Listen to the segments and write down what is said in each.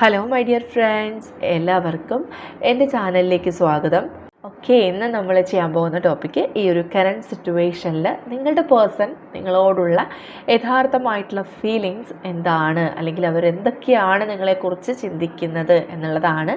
Hello my dear friends എല്ലാവർക്കും എന്റെ ചാനലിലേക്ക് സ്വാഗതം. ഓക്കെ ഇന്ന് നമ്മൾ ചെയ്യാൻ പോകുന്ന ടോപ്പിക്ക് ഈ ഒരു കറണ്ട് സിറ്റുവേഷനിൽ നിങ്ങളുടെ പേഴ്സൺ നിങ്ങളോടുള്ള യഥാർത്ഥമായിട്ടുള്ള ഫീലിങ്സ് എന്താണ്? അല്ലെങ്കിൽ അവർ എന്തൊക്കെയാണ് നിങ്ങളെക്കുറിച്ച് ചിന്തിക്കുന്നത് എന്നുള്ളതാണ്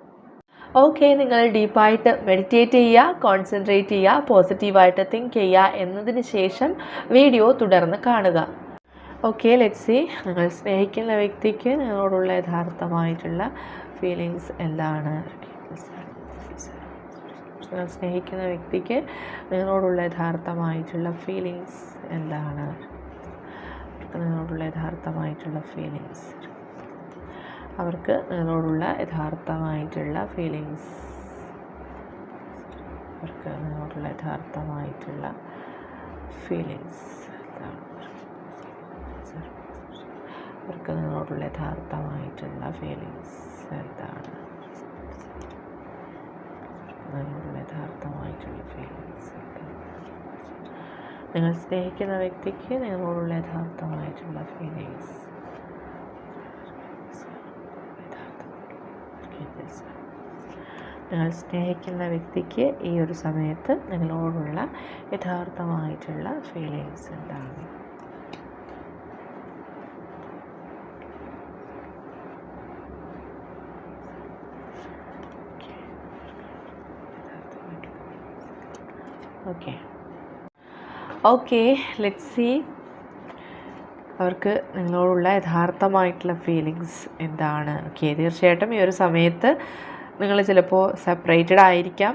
ഓക്കെ നിങ്ങൾ ഡീപ്പായിട്ട് മെഡിറ്റേറ്റ് ചെയ്യുക കോൺസെൻട്രേറ്റ് ചെയ്യുക പോസിറ്റീവായിട്ട് തിങ്ക് ചെയ്യുക എന്നതിന് ശേഷം വീഡിയോ തുടർന്ന് കാണുക. ഓക്കെ ലെറ്റ് സി നിങ്ങൾ സ്നേഹിക്കുന്ന വ്യക്തിക്ക് നിങ്ങളോടുള്ള യഥാർത്ഥമായിട്ടുള്ള ഫീലിങ്സ് എന്താണ്? നിങ്ങൾ സ്നേഹിക്കുന്ന വ്യക്തിക്ക് നിങ്ങളോടുള്ള യഥാർത്ഥമായിട്ടുള്ള ഫീലിങ്സ് എന്താണ്? നിങ്ങളോടുള്ള യഥാർത്ഥമായിട്ടുള്ള ഫീലിങ്സ് അവർക്ക് നിങ്ങളോടുള്ള യഥാർത്ഥമായിട്ടുള്ള ഫീലിങ്സ് അവർക്ക് നിങ്ങളോടുള്ള യഥാർത്ഥമായിട്ടുള്ള ഫീലിങ്സ് അവർക്ക് നിങ്ങളോടുള്ള യഥാർത്ഥമായിട്ടുള്ള ഫീലിങ്സ് എന്താണ്? നിങ്ങളോടുള്ള യഥാർത്ഥമായിട്ടുള്ള ഫീലിങ്സ് നിങ്ങൾ സ്നേഹിക്കുന്ന വ്യക്തിക്ക് നിങ്ങളോടുള്ള യഥാർത്ഥമായിട്ടുള്ള ഫീലിങ്സ് നിങ്ങൾ സ്നേഹിക്കുന്ന വ്യക്തിക്ക് ഈ ഒരു സമയത്ത് നിങ്ങളോടുള്ള യഥാർത്ഥമായിട്ടുള്ള ഫീലിങ്സ് എന്താണ്? ഓക്കെ ഓക്കെ ലെറ്റ് സി അവർക്ക് നിങ്ങളോടുള്ള യഥാർത്ഥമായിട്ടുള്ള ഫീലിങ്സ് എന്താണ്? ഓക്കെ തീർച്ചയായിട്ടും ഈ ഒരു സമയത്ത് നിങ്ങൾ ചിലപ്പോൾ സെപ്പറേറ്റഡ് ആയിരിക്കാം.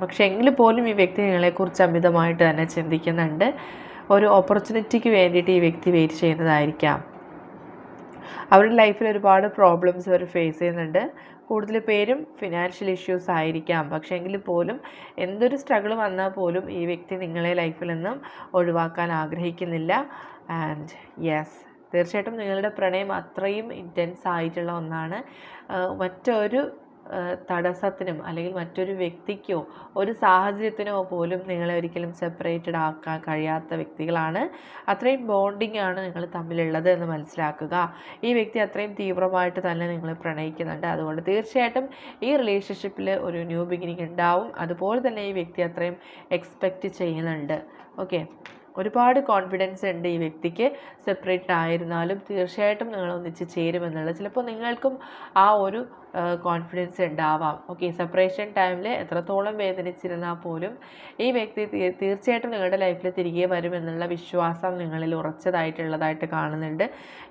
പക്ഷെ എങ്കിൽ പോലും ഈ വ്യക്തി നിങ്ങളെക്കുറിച്ച് അമിതമായിട്ട് തന്നെ ചിന്തിക്കുന്നുണ്ട്. ഒരു ഓപ്പർച്യൂണിറ്റിക്ക് വേണ്ടിയിട്ട് ഈ വ്യക്തി വെയിറ്റ് ചെയ്യുന്നതായിരിക്കാം. അവരുടെ ലൈഫിൽ ഒരുപാട് പ്രോബ്ലംസ് അവർ ഫേസ് ചെയ്യുന്നുണ്ട്. കൂടുതൽ പേരും ഫിനാൻഷ്യൽ ഇഷ്യൂസ് ആയിരിക്കാം. പക്ഷേ എങ്കിൽ പോലും എന്തൊരു സ്ട്രഗിൾ വന്നാൽ പോലും ഈ വ്യക്തി നിങ്ങളെ ലൈഫിൽ നിന്നും ഒഴിവാക്കാൻ ആഗ്രഹിക്കുന്നില്ല. ആൻഡ് യെസ് തീർച്ചയായിട്ടും നിങ്ങളുടെ പ്രണയം അത്രയും ഇന്റൻസ് ആയിട്ടുള്ള ഒന്നാണ്. മറ്റൊരു തടസ്സത്തിനും അല്ലെങ്കിൽ മറ്റൊരു വ്യക്തിക്കോ ഒരു സാഹചര്യത്തിനോ പോലും നിങ്ങളെ ഒരിക്കലും സെപ്പറേറ്റഡ് ആക്കാൻ കഴിയാത്ത വ്യക്തികളാണ്. അത്രയും ബോണ്ടിങ് ആണ് നിങ്ങൾ തമ്മിലുള്ളത് എന്ന് മനസ്സിലാക്കുക. ഈ വ്യക്തി അത്രയും തീവ്രമായിട്ട് തന്നെ നിങ്ങൾ പ്രണയിക്കുന്നുണ്ട്. അതുകൊണ്ട് തീർച്ചയായിട്ടും ഈ റിലേഷൻഷിപ്പിൽ ഒരു ന്യൂ ബിഗിനിങ് ഉണ്ടാവും. അതുപോലെ തന്നെ ഈ വ്യക്തി അത്രയും എക്സ്പെക്റ്റ് ചെയ്യുന്നുണ്ട്. ഓക്കെ ഒരുപാട് കോൺഫിഡൻസ് ഉണ്ട് ഈ വ്യക്തിക്ക്. സെപ്പറേറ്റ് ആയിരുന്നാലും തീർച്ചയായിട്ടും നിങ്ങൾ ഒന്നിച്ച് ചേരുമെന്നുള്ളത്. ചിലപ്പോൾ നിങ്ങൾക്കും ആ ഒരു കോൺഫിഡൻസ് ഉണ്ടാവാം. ഓക്കെ സെപ്പറേഷൻ ടൈമിൽ എത്രത്തോളം വേദനിച്ചിരുന്നാൽ പോലും ഈ വ്യക്തി തീർച്ചയായിട്ടും നിങ്ങളുടെ ലൈഫിൽ തിരികെ വരുമെന്നുള്ള വിശ്വാസം നിങ്ങളിൽ ഉറച്ചതായിട്ടുള്ളതായിട്ട് കാണുന്നുണ്ട്.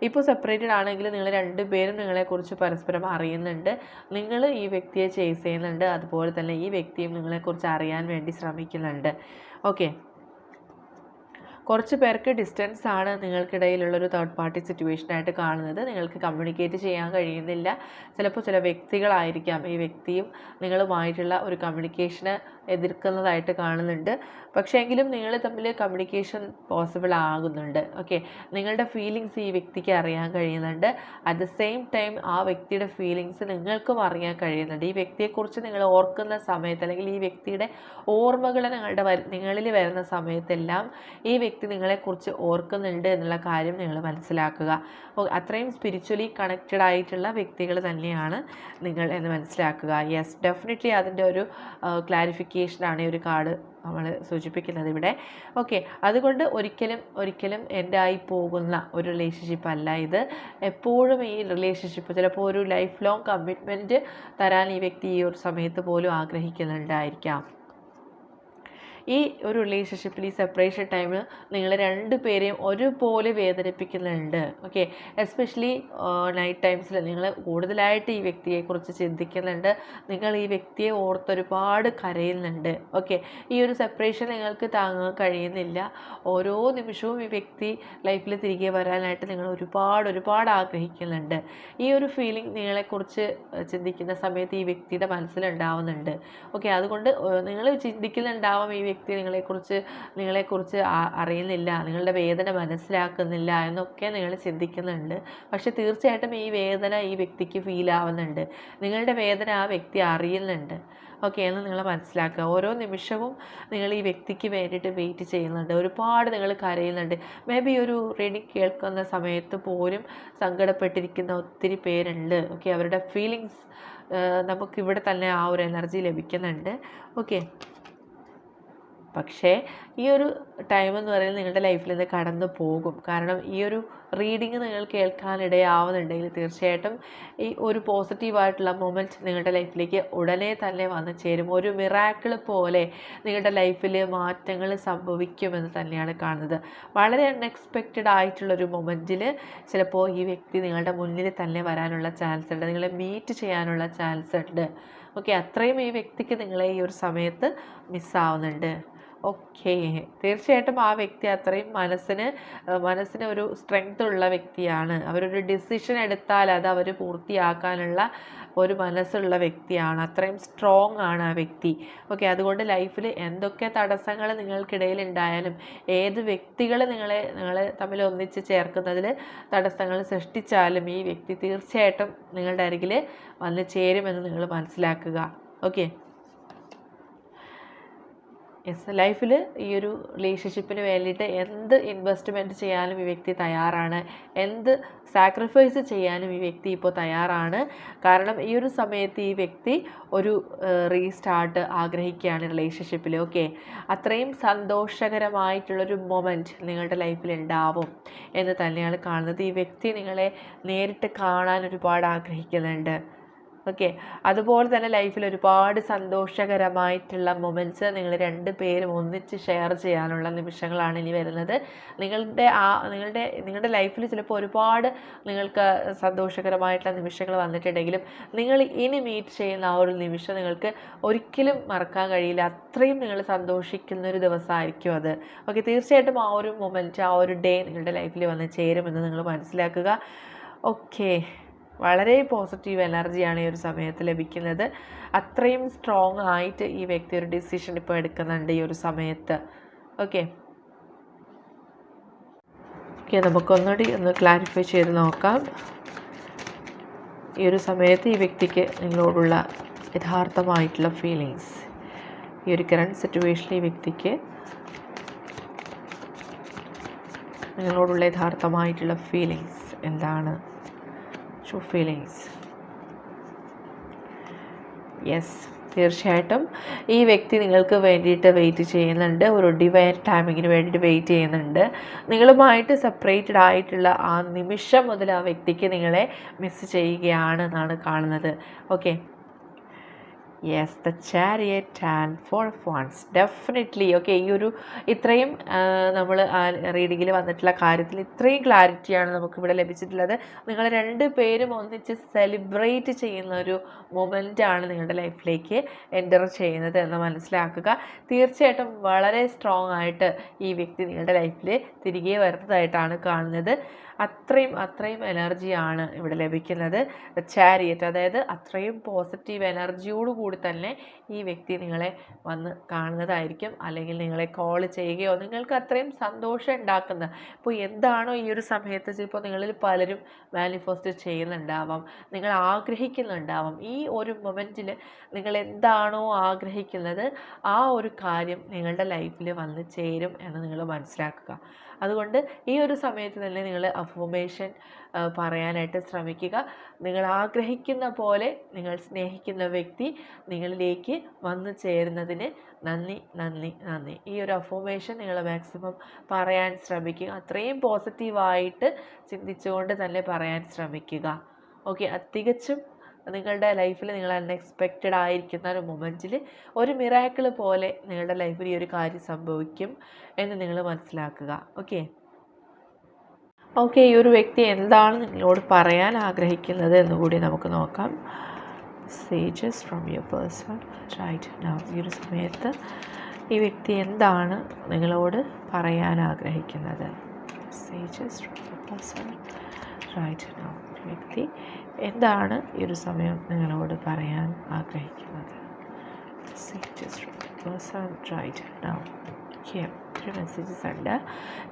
ഇപ്പോൾ സെപ്പറേറ്റഡ് ആണെങ്കിൽ നിങ്ങൾ രണ്ടുപേരും നിങ്ങളെക്കുറിച്ച് പരസ്പരം അറിയുന്നുണ്ട്. നിങ്ങൾ ഈ വ്യക്തിയെ ചേസ് ചെയ്യുന്നുണ്ട്. അതുപോലെ തന്നെ ഈ വ്യക്തിയും നിങ്ങളെക്കുറിച്ച് അറിയാൻ വേണ്ടി ശ്രമിക്കുന്നുണ്ട്. ഓക്കെ കുറച്ച് പേർക്ക് ഡിസ്റ്റൻസ് ആണ് നിങ്ങൾക്കിടയിലുള്ളൊരു തേർഡ് പാർട്ടി സിറ്റുവേഷൻ ആയിട്ട് കാണുന്നത്. നിങ്ങൾക്ക് കമ്മ്യൂണിക്കേറ്റ് ചെയ്യാൻ കഴിയുന്നില്ല. ചിലപ്പോൾ ചില വ്യക്തികളായിരിക്കാം. ഈ വ്യക്തിയും നിങ്ങളുമായിട്ടുള്ള ഒരു കമ്മ്യൂണിക്കേഷന് എതിർക്കുന്നതായിട്ട് കാണുന്നുണ്ട്. പക്ഷേ എങ്കിലും നിങ്ങൾ തമ്മിൽ കമ്മ്യൂണിക്കേഷൻ പോസിബിൾ ആകുന്നുണ്ട്. ഓക്കെ നിങ്ങളുടെ ഫീലിങ്സ് ഈ വ്യക്തിക്ക് അറിയാൻ കഴിയുന്നുണ്ട്. അറ്റ് ദ സെയിം ടൈം ആ വ്യക്തിയുടെ ഫീലിങ്സ് നിങ്ങൾക്കും അറിയാൻ കഴിയുന്നുണ്ട്. ഈ വ്യക്തിയെക്കുറിച്ച് നിങ്ങൾ ഓർക്കുന്ന സമയത്ത് അല്ലെങ്കിൽ ഈ വ്യക്തിയുടെ ഓർമ്മകൾ നിങ്ങളുടെ നിങ്ങളിൽ വരുന്ന സമയത്തെല്ലാം ഈ വ്യക്തി നിങ്ങളെക്കുറിച്ച് ഓർക്കുന്നുണ്ട് എന്നുള്ള കാര്യം നിങ്ങൾ മനസ്സിലാക്കുക. അത്രയും സ്പിരിച്വലി കണക്റ്റഡ് ആയിട്ടുള്ള വ്യക്തികൾ തന്നെയാണ് നിങ്ങൾ എന്ന് മനസ്സിലാക്കുക. യെസ് ഡെഫിനറ്റ്ലി അതിന്റെ ഒരു ക്ലാരിഫിക്കേഷനാണ് ഈ ഒരു കാർഡ് നമ്മൾ സൂചിപ്പിക്കുന്നത് ഇവിടെ. ഓക്കെ അതുകൊണ്ട് ഒരിക്കലും ഒരിക്കലും എന്റെ ആയി പോകുന്ന ഒരു റിലേഷൻഷിപ്പ് അല്ല ഇത്. എപ്പോഴും ഈ റിലേഷൻഷിപ്പ് ചിലപ്പോൾ ഒരു ലൈഫ് ലോങ് കമ്മിറ്റ്മെന്റ് തരാൻ ഈ വ്യക്തി ഈ ഒരു സമയത്ത് പോലും ആഗ്രഹിക്കുന്നുണ്ടായിരിക്കാം. ഈ ഒരു റിലേഷൻഷിപ്പിൽ ഈ സെപ്പറേഷൻ ടൈമിൽ നിങ്ങൾ രണ്ട് പേരെയും ഒരുപോലെ വേദനിപ്പിക്കുന്നുണ്ട്. ഓക്കെ എസ്പെഷ്യലി നൈറ്റ് ടൈംസിൽ നിങ്ങൾ കൂടുതലായിട്ട് ഈ വ്യക്തിയെക്കുറിച്ച് ചിന്തിക്കുന്നുണ്ട്. നിങ്ങൾ ഈ വ്യക്തിയെ ഓർത്ത് ഒരുപാട് കരയുന്നുണ്ട്. ഓക്കെ ഈ ഒരു സെപ്പറേഷൻ നിങ്ങൾക്ക് താങ്ങാൻ കഴിയുന്നില്ല. ഓരോ നിമിഷവും ഈ വ്യക്തി ലൈഫിൽ തിരികെ വരാനായിട്ട് നിങ്ങൾ ഒരുപാട് ഒരുപാട് ആഗ്രഹിക്കുന്നുണ്ട്. ഈ ഒരു ഫീലിംഗ് നിങ്ങളെക്കുറിച്ച് ചിന്തിക്കുന്ന സമയത്ത് ഈ വ്യക്തിയുടെ മനസ്സിലുണ്ടാവുന്നുണ്ട്. ഓക്കെ അതുകൊണ്ട് നിങ്ങൾ ചിന്തിക്കുന്നുണ്ടാവാം ഈ വ്യക്തി നിങ്ങളെക്കുറിച്ച് നിങ്ങളെക്കുറിച്ച് കുറിച്ച് അറിയുന്നില്ല നിങ്ങളുടെ വേദന മനസ്സിലാക്കുന്നില്ല എന്നൊക്കെ നിങ്ങൾ ചിന്തിക്കുന്നുണ്ട്. പക്ഷെ തീർച്ചയായിട്ടും ഈ വേദന ഈ വ്യക്തിക്ക് ഫീൽ ആവുന്നുണ്ട്. നിങ്ങളുടെ വേദന ആ വ്യക്തി അറിയുന്നുണ്ട്. ഓക്കെ എന്ന് നിങ്ങൾ മനസ്സിലാക്കുക. ഓരോ നിമിഷവും നിങ്ങൾ ഈ വ്യക്തിക്ക് വേണ്ടിയിട്ട് വെയിറ്റ് ചെയ്യുന്നുണ്ട്. ഒരുപാട് നിങ്ങൾ കരയുന്നുണ്ട്. മേ ബി ഒരു റെഡി കേൾക്കുന്ന സമയത്ത് പോലും സങ്കടപ്പെട്ടിരിക്കുന്ന ഒത്തിരി പേരുണ്ട്. ഓക്കെ അവരുടെ ഫീലിങ്സ് നമുക്കിവിടെ തന്നെ ആ ഒരു എനർജി ലഭിക്കുന്നുണ്ട്. ഓക്കെ പക്ഷേ ഈ ഒരു ടൈം എന്ന് പറയുന്നത് നിങ്ങളുടെ ലൈഫിൽ നിന്ന് കടന്നു പോകും. കാരണം ഈ ഒരു റീഡിങ് നിങ്ങൾ കേൾക്കാനിടയാവുന്നുണ്ടെങ്കിൽ തീർച്ചയായിട്ടും ഈ ഒരു പോസിറ്റീവായിട്ടുള്ള മൊമെന്റ് നിങ്ങളുടെ ലൈഫിലേക്ക് ഉടനെ തന്നെ വന്നു ചേരും. ഒരു മിറാക്കിൾ പോലെ നിങ്ങളുടെ ലൈഫിൽ മാറ്റങ്ങൾ സംഭവിക്കുമെന്ന് തന്നെയാണ് കാണുന്നത്. വളരെ അൺഎക്സ്പെക്റ്റഡ് ആയിട്ടുള്ളൊരു മൊമെന്റിൽ ചിലപ്പോൾ ഈ വ്യക്തി നിങ്ങളുടെ മുന്നിൽ തന്നെ വരാനുള്ള ചാൻസ് ഉണ്ട്. നിങ്ങളെ മീറ്റ് ചെയ്യാനുള്ള ചാൻസ് ഉണ്ട്. ഓക്കെ അത്രയും ഈ വ്യക്തിക്ക് നിങ്ങളെ ഈ ഒരു സമയത്ത് മിസ്സാവുന്നുണ്ട് ഓക്കെ. തീർച്ചയായിട്ടും ആ വ്യക്തി അത്രയും മനസ്സിന് മനസ്സിന് ഒരു സ്ട്രെങ്ത് ഉള്ള വ്യക്തിയാണ്. അവരൊരു ഡിസിഷൻ എടുത്താൽ അത് അവർ പൂർത്തിയാക്കാനുള്ള ഒരു മനസ്സുള്ള വ്യക്തിയാണ്. അത്രയും സ്ട്രോങ് ആണ് ആ വ്യക്തി. ഓക്കെ അതുകൊണ്ട് ലൈഫിൽ എന്തൊക്കെ തടസ്സങ്ങൾ നിങ്ങൾക്കിടയിൽ ഉണ്ടായാലും ഏത് വ്യക്തികൾ നിങ്ങളെ നിങ്ങളെ തമ്മിൽ ഒന്നിച്ച് ചേർക്കുന്നതിൽ തടസ്സങ്ങൾ സൃഷ്ടിച്ചാലും ഈ വ്യക്തി തീർച്ചയായിട്ടും നിങ്ങളുടെ അരികിൽ വന്ന് ചേരുമെന്ന് നിങ്ങൾ മനസ്സിലാക്കുക. ഓക്കെ. യെസ് ലൈഫിൽ ഈ ഒരു റിലേഷൻഷിപ്പിന് വേണ്ടിയിട്ട് എന്ത് ഇൻവെസ്റ്റ്മെന്റ് ചെയ്യാനും ഈ വ്യക്തി തയ്യാറാണ്? എന്ത് സാക്രിഫൈസ് ചെയ്യാനും ഈ വ്യക്തി ഇപ്പോൾ തയ്യാറാണ്? കാരണം ഈ ഒരു സമയത്ത് ഈ വ്യക്തി ഒരു റീസ്റ്റാർട്ട് ആഗ്രഹിക്കുകയാണ് റിലേഷൻഷിപ്പിൽ ഓക്കെ? അത്രയും സന്തോഷകരമായിട്ടുള്ളൊരു മൊമെന്റ് നിങ്ങളുടെ ലൈഫിൽ ഉണ്ടാവും എന്ന് തന്നെയാണ് കാണുന്നത്. ഈ വ്യക്തി നിങ്ങളെ നേരിട്ട് കാണാൻ ഒരുപാട് ആഗ്രഹിക്കുന്നുണ്ട്. ഓക്കെ അതുപോലെ തന്നെ ലൈഫിൽ ഒരുപാട് സന്തോഷകരമായിട്ടുള്ള മൊമെന്റ്സ് നിങ്ങൾ രണ്ട് പേരും ഒന്നിച്ച് ഷെയർ ചെയ്യാനുള്ള നിമിഷങ്ങളാണ് ഇനി വരുന്നത്. നിങ്ങളുടെ ആ നിങ്ങളുടെ നിങ്ങളുടെ ലൈഫിൽ ചിലപ്പോൾ ഒരുപാട് നിങ്ങൾക്ക് സന്തോഷകരമായിട്ടുള്ള നിമിഷങ്ങൾ വന്നിട്ടുണ്ടെങ്കിലും നിങ്ങൾ ഇനി മീറ്റ് ചെയ്യുന്ന ആ ഒരു നിമിഷം നിങ്ങൾക്ക് ഒരിക്കലും മറക്കാൻ കഴിയില്ല. അത്രയും നിങ്ങൾ സന്തോഷിക്കുന്ന ഒരു ദിവസമായിരിക്കും അത്. ഓക്കെ തീർച്ചയായിട്ടും ആ ഒരു മൊമെന്റ് ആ ഒരു ഡേ നിങ്ങളുടെ ലൈഫിൽ വന്ന് ചേരുമെന്ന് നിങ്ങൾ മനസ്സിലാക്കുക. ഓക്കെ വളരെ പോസിറ്റീവ് എനർജിയാണ് ഈ ഒരു സമയത്ത് ലഭിക്കുന്നത്. അത്രയും സ്ട്രോങ് ആയിട്ട് ഈ വ്യക്തി ഒരു ഡിസിഷൻ ഇപ്പോൾ എടുക്കുന്നുണ്ട് ഈ ഒരു സമയത്ത്. ഓക്കെ ഓക്കെ നമുക്കൊന്നുകൂടി ഒന്ന് ക്ലാരിഫൈ ചെയ്ത് നോക്കാം. ഈ ഒരു സമയത്ത് ഈ വ്യക്തിക്ക് നിങ്ങളോടുള്ള യഥാർത്ഥമായിട്ടുള്ള ഫീലിങ്സ് ഈ ഒരു കറണ്ട് സിറ്റുവേഷനിൽ ഈ വ്യക്തിക്ക് നിങ്ങളോടുള്ള യഥാർത്ഥമായിട്ടുള്ള ഫീലിങ്സ് എന്താണ്? ട്രൂ ഫീലിങ്സ് യെസ് തീർച്ചയായിട്ടും. ഈ വ്യക്തി നിങ്ങൾക്ക് വേണ്ടിയിട്ട് വെയിറ്റ് ചെയ്യുന്നുണ്ട്. ഒരു ഡിവൈൻ ടൈമിങ്ങിന് വേണ്ടിയിട്ട് വെയിറ്റ് ചെയ്യുന്നുണ്ട്. നിങ്ങളുമായിട്ട് സെപ്പറേറ്റഡ് ആയിട്ടുള്ള ആ നിമിഷം മുതൽ ആ വ്യക്തിക്ക് നിങ്ങളെ മിസ് ചെയ്യുകയാണ് എന്നാണ് കാണുന്നത്. Okay yes the chariot and four phones definitely okay ഈ ഒരു ഇത്രയും നമ്മൾ റീഡിങ്ങിൽ വന്നിട്ടുള്ള കാര്യത്തിൽ ഇത്രയും ക്ലാരിറ്റിയാണ് നമുക്കിവിടെ ലഭിച്ചിട്ടുള്ളത്. നിങ്ങൾ രണ്ട് പേരും ഒന്നിച്ച് സെലിബ്രേറ്റ് ചെയ്യുന്ന ഒരു മൊമെന്റാണ് നിങ്ങളുടെ ലൈഫിലേക്ക് എന്റർ ചെയ്യുന്നത് എന്ന് മനസ്സിലാക്കുക. തീർച്ചയായിട്ടും വളരെ സ്ട്രോങ് ആയിട്ട് ഈ വ്യക്തി നിങ്ങളുടെ ലൈഫിൽ തിരികെ വരുന്നതായിട്ടാണ് കാണുന്നത്. അത്രയും അത്രയും എനർജിയാണ് ഇവിടെ ലഭിക്കുന്നത്. ചാരിയറ്റ് അതായത് അത്രയും പോസിറ്റീവ് എനർജിയോട് കൂടി തന്നെ ഈ വ്യക്തി നിങ്ങളെ വന്ന് കാണുന്നതായിരിക്കും. അല്ലെങ്കിൽ നിങ്ങളെ കോൾ ചെയ്യുകയോ നിങ്ങൾക്ക് അത്രയും സന്തോഷം ഉണ്ടാക്കുന്ന ഇപ്പോൾ എന്താണോ ഈ ഒരു സമയത്ത് ചിലപ്പോൾ നിങ്ങളിൽ പലരും മാനിഫെസ്റ്റ് ചെയ്യുന്നുണ്ടാവാം. നിങ്ങൾ ആഗ്രഹിക്കുന്നുണ്ടാവാം. ഈ ഒരു മൊമെന്റിൽ നിങ്ങൾ എന്താണോ ആഗ്രഹിക്കുന്നത് ആ ഒരു കാര്യം നിങ്ങളുടെ ലൈഫിൽ വന്ന് ചേരും എന്ന് നിങ്ങൾ മനസ്സിലാക്കുക. അതുകൊണ്ട് ഈ ഒരു സമയത്ത് തന്നെ നിങ്ങൾ അഫോമേഷൻ പറയാനായിട്ട് ശ്രമിക്കുക. നിങ്ങൾ ആഗ്രഹിക്കുന്ന പോലെ നിങ്ങൾ സ്നേഹിക്കുന്ന വ്യക്തി നിങ്ങളിലേക്ക് വന്നു ചേരുന്നതിന് നന്ദി നന്ദി നന്ദി. ഈ ഒരു അഫോമേഷൻ നിങ്ങൾ മാക്സിമം പറയാൻ ശ്രമിക്കുക. അത്രയും പോസിറ്റീവായിട്ട് ചിന്തിച്ചുകൊണ്ട് തന്നെ പറയാൻ ശ്രമിക്കുക. ഓക്കെ തികച്ചും നിങ്ങളുടെ ലൈഫിൽ നിങ്ങൾ അൺഎക്സ്പെക്റ്റഡ് ആയിരിക്കുന്ന ഒരു മൊമെന്റിൽ ഒരു മിറാക്കിൾ പോലെ നിങ്ങളുടെ ലൈഫിൽ ഈ ഒരു കാര്യം സംഭവിക്കും എന്ന് നിങ്ങൾ മനസ്സിലാക്കുക. ഓക്കെ ഓക്കെ ഈ ഒരു വ്യക്തി എന്താണ് നിങ്ങളോട് പറയാൻ ആഗ്രഹിക്കുന്നത് എന്ന് കൂടി നമുക്ക് നോക്കാം. Messages from your person right now ഈ ഒരു സമയത്ത് ഈ വ്യക്തി എന്താണ് നിങ്ങളോട് പറയാൻ ആഗ്രഹിക്കുന്നത്? Messages from your person right now വ്യക്തി എന്താണ് ഈ ഒരു സമയം നിങ്ങളോട് പറയാൻ ആഗ്രഹിക്കുന്നത്? Messages from your person right now okay ഒരു മെസ്സേജസ് ഉണ്ട്.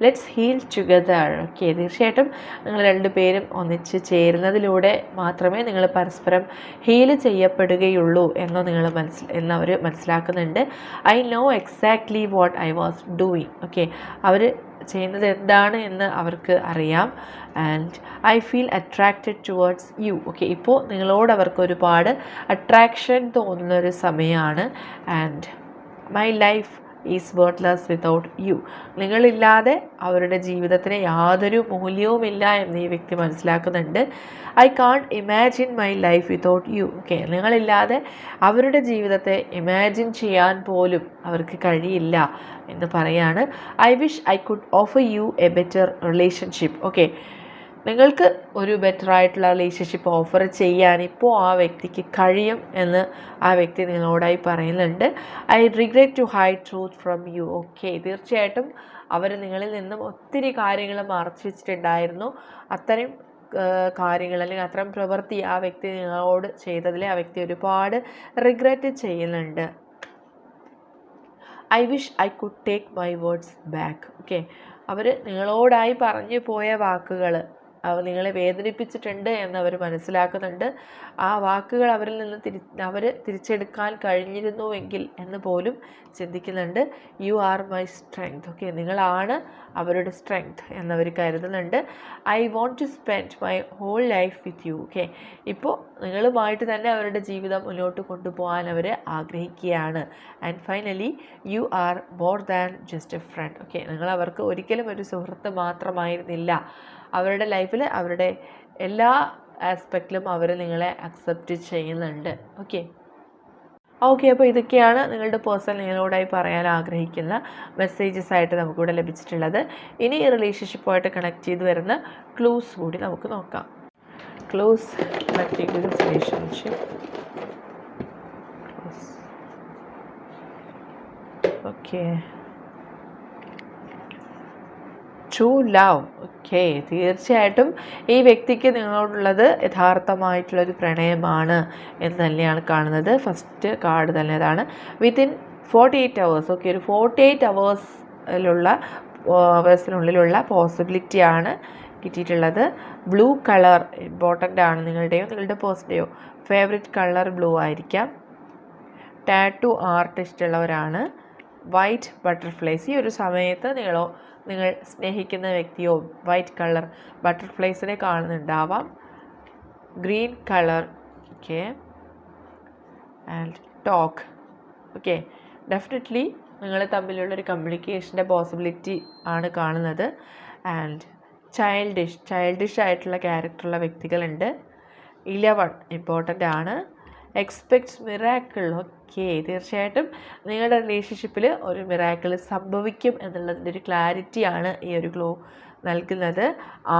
ലെറ്റ്സ് ഹീൽ ടുഗദർ ഓക്കെ തീർച്ചയായിട്ടും നിങ്ങൾ രണ്ടുപേരും ഒന്നിച്ച് ചേരുന്നതിലൂടെ മാത്രമേ നിങ്ങൾ പരസ്പരം ഹീൽ ചെയ്യപ്പെടുകയുള്ളൂ എന്നോ നിങ്ങൾ മനസ്സിൽ എന്നവർ മനസ്സിലാക്കുന്നുണ്ട്. I know exactly what I was doing okay അവർ ചെയ്യുന്നത് എന്താണ് എന്ന് അവർക്ക് അറിയാം. And I feel attracted towards you okay ഇപ്പോൾ നിങ്ങളോട് അവർക്ക് ഒരുപാട് അട്രാക്ഷൻ തോന്നുന്ന ഒരു സമയമാണ് and my life is worthless without you നിങ്ങളില്ലാതെ അവരുടെ ജീവിതത്തിന് യാതൊരു മൂല്യവുമില്ല എന്ന് ഈ വ്യക്തി മനസ്സിലാക്കുന്നുണ്ട്. I can't imagine my life without you okay നിങ്ങളില്ലാതെ അവരുടെ ജീവിതത്തെ ഇമാജിൻ ചെയ്യാൻ പോലും അവർക്ക് കഴിയില്ല എന്ന് പറയാണ്. I wish I could offer you a better relationship okay നിങ്ങൾക്ക് ഒരു ബെറ്റർ ആയിട്ടുള്ള റിലേഷൻഷിപ്പ് ഓഫർ ചെയ്യാൻ ഇപ്പോൾ ആ വ്യക്തിക്ക് കഴിയും എന്ന് ആ വ്യക്തി നിങ്ങളോടായി പറയുന്നുണ്ട്. I regret to hide truth from you okay തീർച്ചയായിട്ടും അവർ നിങ്ങളിൽ നിന്നും ഒത്തിരി കാര്യങ്ങൾ മറച്ചു വെച്ചിട്ടുണ്ടായിരുന്നു അത്തരം കാര്യങ്ങൾ അല്ലെങ്കിൽ അത്തരം പ്രവൃത്തി ആ വ്യക്തി നിങ്ങളോട് ചെയ്തതിൽ ആ വ്യക്തി ഒരുപാട് റിഗ്രറ്റ് ചെയ്യുന്നുണ്ട്. I wish I could take my words back okay അവർ നിങ്ങളോടായി പറഞ്ഞു പോയ വാക്കുകൾ അവ നിങ്ങളെ വേദനിപ്പിച്ചിട്ടുണ്ട് എന്ന് അവർ മനസ്സിലാക്കുന്നുണ്ട്. ആ വാക്കുകൾ അവരിൽ നിന്ന് തിരി അവർ തിരിച്ചെടുക്കാൻ കഴിഞ്ഞിരുന്നുവെങ്കിൽ എന്ന് പോലും ചിന്തിക്കുന്നുണ്ട്. You are my strength okay നിങ്ങളാണ് അവരുടെ സ്ട്രെങ്ത് എന്നവർ കരുതുന്നുണ്ട്. I want to spend my whole life with you okay ഇപ്പോൾ നിങ്ങളുമായിട്ട് തന്നെ അവരുടെ ജീവിതം മുന്നോട്ട് കൊണ്ടുപോകാൻ അവർ ആഗ്രഹിക്കുകയാണ്. And finally you are more than just a friend okay നിങ്ങൾ അവർക്ക് ഒരിക്കലും ഒരു സുഹൃത്ത് മാത്രമായിരുന്നില്ല. അവരുടെ ലൈഫിൽ അവരുടെ എല്ലാ ആസ്പെക്റ്റിലും അവർ നിങ്ങളെ അക്സെപ്റ്റ് ചെയ്യുന്നുണ്ട്. ഓക്കെ ഓക്കെ അപ്പോൾ ഇതൊക്കെയാണ് നിങ്ങളുടെ പേഴ്സൺ നിങ്ങളോടായി പറയാൻ ആഗ്രഹിക്കുന്ന മെസ്സേജസ് ആയിട്ട് നമുക്കിവിടെ ലഭിച്ചിട്ടുള്ളത്. ഇനി റിലേഷൻഷിപ്പുമായിട്ട് കണക്ട് ചെയ്ത് വരുന്ന ക്ലൂസ് കൂടി നമുക്ക് നോക്കാം. Clues connecting relationship. Okay. True love okay തീർച്ചയായിട്ടും ഈ വ്യക്തിക്ക് നിങ്ങളോടുള്ളത് യഥാർത്ഥമായിട്ടുള്ളൊരു പ്രണയമാണ് എന്ന് തന്നെയാണ് കാണുന്നത്. ഫസ്റ്റ് കാർഡ് തന്നെ അതാണ് within forty eight hours okay ഒരു ഫോർട്ടി എയ്റ്റ് അവേഴ്സിലുള്ള അവേഴ്സിനുള്ളിലുള്ള പോസിബിലിറ്റിയാണ് കിട്ടിയിട്ടുള്ളത്. ബ്ലൂ കളർ ഇമ്പോർട്ടന്റ് ആണ് നിങ്ങളുടെയോ നിങ്ങളുടെ പേഴ്സന്റെയോ ഫേവറേറ്റ് കളർ ബ്ലൂ ആയിരിക്കാം. ടാറ്റു ആർട്ട് ഇഷ്ടമുള്ളവരാണ്. വൈറ്റ് ബട്ടർഫ്ലൈസ് ഈ ഒരു സമയത്ത് നിങ്ങളോ നിങ്ങൾ സ്നേഹിക്കുന്ന വ്യക്തിയോ വൈറ്റ് കളർ ബട്ടർഫ്ലൈസിനെ കാണുന്നുണ്ടാവാം. Green colour okay and talk okay definitely നിങ്ങൾ തമ്മിലുള്ളൊരു കമ്മ്യൂണിക്കേഷന്റെ പോസിബിലിറ്റി ആണ് കാണുന്നത്. ആൻഡ് ചൈൽഡിഷ് ചൈൽഡിഷ് ആയിട്ടുള്ള ക്യാരക്ടറുള്ള വ്യക്തികളുണ്ട്. ഇലവൺ ഇമ്പോർട്ടന്റ് ആണ്. എക്സ്പെക്ട്സ് മിറാക്കിൾ ഓക്കെ തീർച്ചയായിട്ടും നിങ്ങളുടെ റിലേഷൻഷിപ്പിൽ ഒരു മിറാക്കിൾ സംഭവിക്കും എന്നുള്ളതിന്റെ ഒരു ക്ലാരിറ്റിയാണ് ഈ ഒരു ഗ്ലോ നൽകുന്നത്.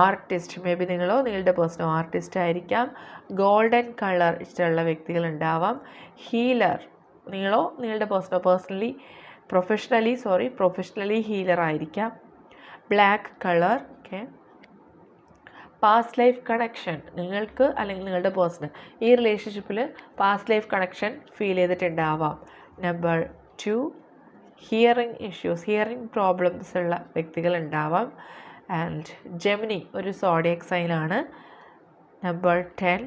ആർട്ടിസ്റ്റ് മേ ബി നിങ്ങളോ നിങ്ങളുടെ പേഴ്സണോ ആർട്ടിസ്റ്റ് ആയിരിക്കാം. ഗോൾഡൻ കളർ ഇഷ്ടമുള്ള വ്യക്തികളുണ്ടാവാം. ഹീലർ നിങ്ങളോ നിങ്ങളുടെ പേഴ്സണോ personally professionally sorry professionally healer ആയിരിക്കാം. Black colour okay past life connection നിങ്ങൾക്ക് അല്ലെങ്കിൽ നിങ്ങളുടെ പേഴ്സണ് ഈ റിലേഷൻഷിപ്പിൽ past life connection feel ചെയ്തിട്ടുണ്ടാവാം. Number two hearing issues hearing problems ഉള്ള വ്യക്തികൾ ഉണ്ടാവാം. ആൻഡ് ജെമിനി ഒരു zodiac സൈനാണ് number ten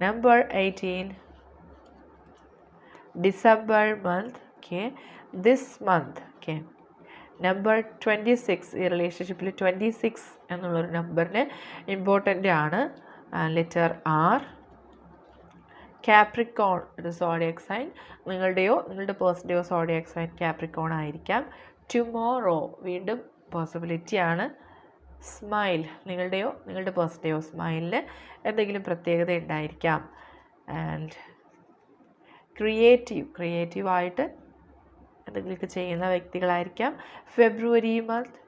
number eighteen December month okay this month okay number twenty six ഈ റിലേഷൻഷിപ്പിൽ ട്വന്റി സിക്സ് എന്നുള്ളൊരു നമ്പറിന് ഇമ്പോർട്ടന്റ് ആണ്. ലെറ്റർ ആർ ക്യാപ്രിക്കോൺ ഒരു സോഡിയക് സൈൻ നിങ്ങളുടെയോ നിങ്ങളുടെ പേഴ്സന്റെയോ സോഡിയക് സൈൻ ക്യാപ്രിക്കോൺ ആയിരിക്കാം. ടുമോറോ വീണ്ടും പോസിബിലിറ്റി ആണ്. സ്മൈൽ നിങ്ങളുടെയോ നിങ്ങളുടെ പേഴ്സന്റെയോ സ്മൈലിന് എന്തെങ്കിലും പ്രത്യേകത ഉണ്ടായിരിക്കാം. ആൻഡ് ക്രിയേറ്റീവ് ക്രിയേറ്റീവായിട്ട് എന്തെങ്കിലുമൊക്കെ ചെയ്യുന്ന വ്യക്തികളായിരിക്കാം. February month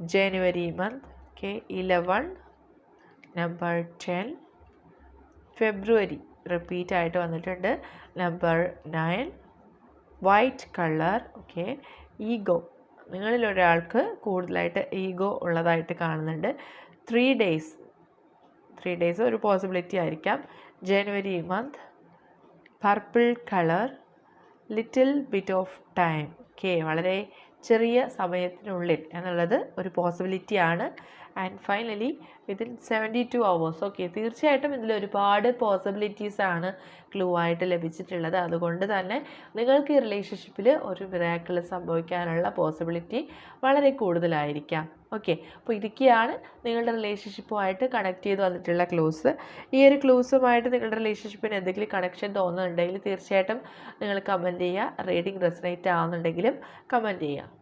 January month okay eleven number ten February repeat ആയിട്ട് വന്നിട്ടുണ്ട്. Number nine white colour okay ego നിങ്ങളിൽ ഒരാൾക്ക് കൂടുതലായിട്ട് ഈഗോ ഉള്ളതായിട്ട് കാണുന്നുണ്ട്. ത്രീ ഡേയ്സ് ത്രീ ഡേയ്സ് ഒരു പോസിബിലിറ്റി ആയിരിക്കാം. January month purple colour little bit of time okay വളരെ ചെറിയ സമയത്തിനുള്ളിൽ എന്നുള്ളത് ഒരു പോസിബിലിറ്റിയാണ് and finally within seventy two hours okay തീർച്ചയായിട്ടും ഇതിൽ ഒരുപാട് പോസിബിലിറ്റീസ് ആണ് ക്ലൂ ആയിട്ട് ലഭിച്ചിട്ടുള്ളത്. അതുകൊണ്ട് തന്നെ നിങ്ങൾക്ക് ഈ റിലേഷൻഷിപ്പിൽ ഒരു മിറാക്കിൾ സംഭവിക്കാനുള്ള പോസിബിലിറ്റി വളരെ കൂടുതലായിരിക്കാം. ഓക്കെ അപ്പോൾ ഇതൊക്കെയാണ് നിങ്ങളുടെ റിലേഷൻഷിപ്പുമായിട്ട് കണക്ട് ചെയ്ത് വന്നിട്ടുള്ള ക്ലൂസ് ഈ ഒരു ക്ലൂസുമായിട്ട് നിങ്ങളുടെ റിലേഷൻഷിപ്പിന് എന്തെങ്കിലും കണക്ഷൻ തോന്നുന്നുണ്ടെങ്കിൽ തീർച്ചയായിട്ടും നിങ്ങൾ കമന്റ് ചെയ്യുക. റീഡിങ് റെസനേറ്റ് ആവുന്നുണ്ടെങ്കിലും കമന്റ് ചെയ്യുക.